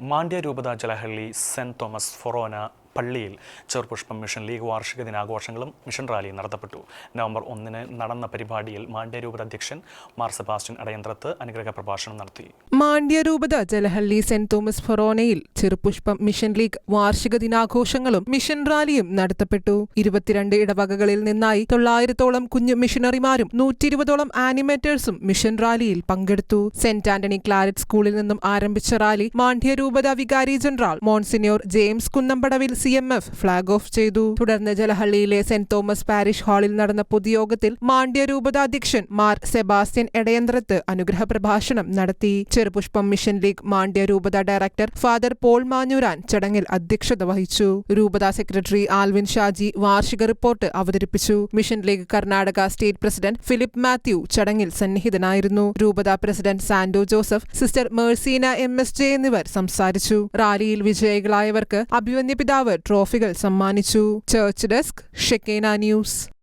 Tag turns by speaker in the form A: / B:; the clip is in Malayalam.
A: മാണ്ഡ്യ രൂപത ജലഹള്ളി സെന്റ് തോമസ് ഫൊറോന പള്ളിയിൽ ചെറുപുഷ്പം മിഷൻ ലീഗ് വാർഷിക ദിനാഘോഷങ്ങളും മിഷൻ റാലിയും നടത്തപ്പെട്ടു. നവംബർ ഒന്നിന് നടന്ന പരിപാടിയിൽ മാണ്ഡ്യരൂപത അധ്യക്ഷൻ മാർ സെബാസ്റ്റ്യൻ അടയന്ത്രത്ത് അനുഗ്രഹ പ്രഭാഷണം നടത്തി.
B: മാണ്ഡ്യരൂപത ജലഹള്ളി സെന്റ് തോമസ് ഫൊറോനയിൽ ചെറുപുഷ്പം മിഷൻ ലീഗ് വാർഷിക ദിനാഘോഷങ്ങളും മിഷൻ റാലിയും നടത്തപ്പെട്ടു. ഇരുപത്തിരണ്ട് ഇടവകകളിൽ നിന്നായി തൊള്ളായിരത്തോളം കുഞ്ഞു മിഷനറിമാരും നൂറ്റി ഇരുപതോളം ആനിമേറ്റേഴ്സും മിഷൻ റാലിയിൽ പങ്കെടുത്തു. സെന്റ് ആന്റണി ക്ലാരറ്റ് സ്കൂളിൽ നിന്നും ആരംഭിച്ച റാലി മാണ്ഡ്യരൂപത വികാരി general monsignor James Kunnampadavil C M F flag off ചെയ്തു. തുടർന്ന് ജലഹള്ളിയിലെ സെന്റ് തോമസ് പാരിഷ് ഹാളിൽ നടന്ന പൊതുയോഗത്തിൽ മാണ്ഡ്യ രൂപത അധ്യക്ഷൻ മാർ സെബാസ്റ്റ്യൻ എടയന്ത്രത്ത് അനുഗ്രഹ പ്രഭാഷണം നടത്തി. ചെറുപുഷ്പം മിഷൻ ലീഗ് മാണ്ഡ്യ രൂപത ഡയറക്ടർ ഫാദർ പോൾ മാഞ്ഞൂരാൻ ചടങ്ങിൽ അധ്യക്ഷത വഹിച്ചു. രൂപത സെക്രട്ടറി ആൽവിൻ ഷാജി വാർഷിക റിപ്പോർട്ട് അവതരിപ്പിച്ചു. Mission league Karnataka state president Philip Mathew ചടങ്ങിൽ സന്നിഹിതനായിരുന്നു. രൂപത president Sando Joseph sister Mercina M S J എന്നിവർ സംസാരിച്ചു. റാലിയിൽ വിജയികളായവർക്ക് അഭിമന്യ പിതാവ് ട്രോഫികൾ സമ്മാനിച്ചു. Church desk ഷെക്കേന news